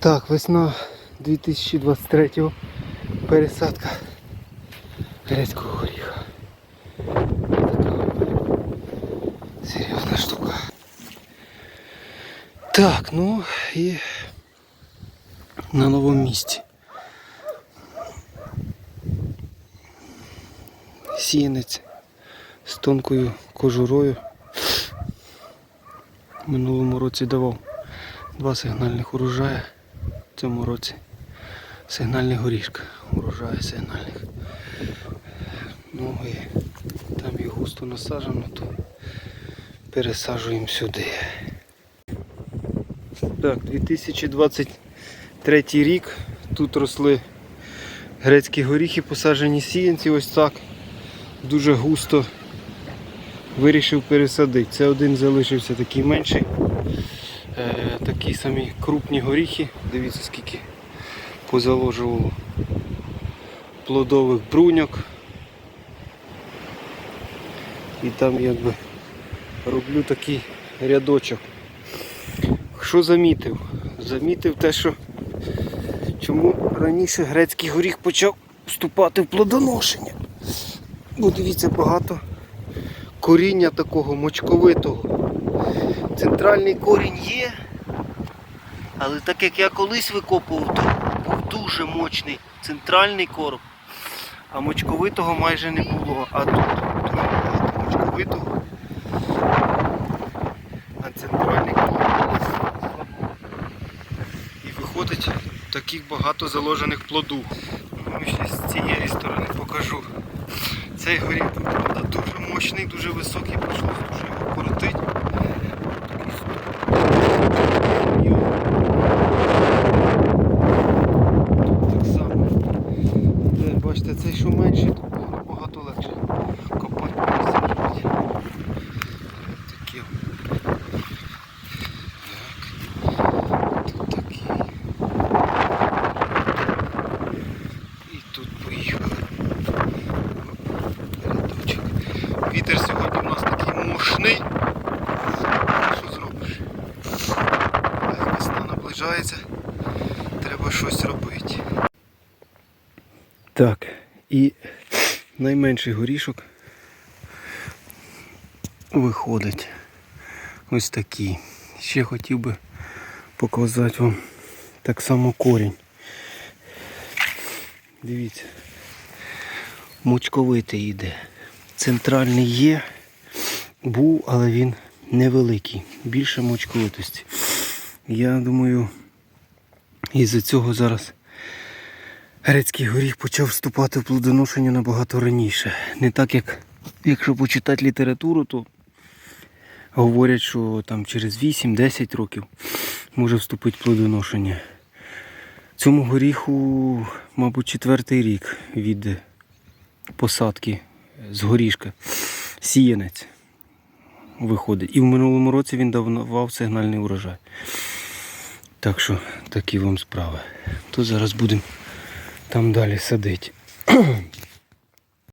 Так, весна 2023 пересадка грецького горіха. Така серйозна штука. Так, ну і на новому місці. Сіянець з тонкою кожурою. В минулому році давав два сигнальних урожая. В цьому році сигнальний горішка. Урожай сигнальних. Ну і там і густо насаджено, то пересаджуємо сюди. Так, 2023 рік. Тут росли грецькі горіхи, посаджені сіянці, ось так. Дуже густо вирішив пересадити. Це один залишився такий менший. Е, такі самі крупні горіхи. Дивіться скільки позаложувало плодових бруньок. І там якби роблю такий рядочок. Що замітив? Замітив те, що чому раніше грецький горіх почав вступати в плодоношення. Бо дивіться, багато коріння такого мочковитого. Центральний корінь є, але так як я колись викопував, то був дуже мощний центральний короб, а мочковитого майже не було. А тут багато мочковитого, а центральний короб. І виходить таких багато заложених плоду. Ну, ще з цієї сторони покажу. Цей горіх дуже мощний, дуже високий, прийшлося дуже його коротить. Такий супер. Тут так само. Де, бачите, цей що менший, тут набагато легше копати пересаджувати. Такі. Так. Тут такі. І тут поїхали. Рядочок. Вітер сьогодні у нас такий. Що зробиш? Весна наближається, треба щось робити. Так, і найменший горішок виходить ось такий. Ще хотів би показати вам так само корінь. Дивіться, мочковитий йде. Центральний є, був, але він невеликий. Більше мочковитості. Я думаю, із-за цього зараз грецький горіх почав вступати в плодоношення набагато раніше. Не так як, якщо почитати літературу, то говорять, що там через 8-10 років може вступити плодоношення. Цьому горіху, мабуть, четвертий рік від посадки з горішка. Сіянець виходить. І в минулому році він давав сигнальний урожай. Так що такі вам справи. То зараз будемо там далі садити.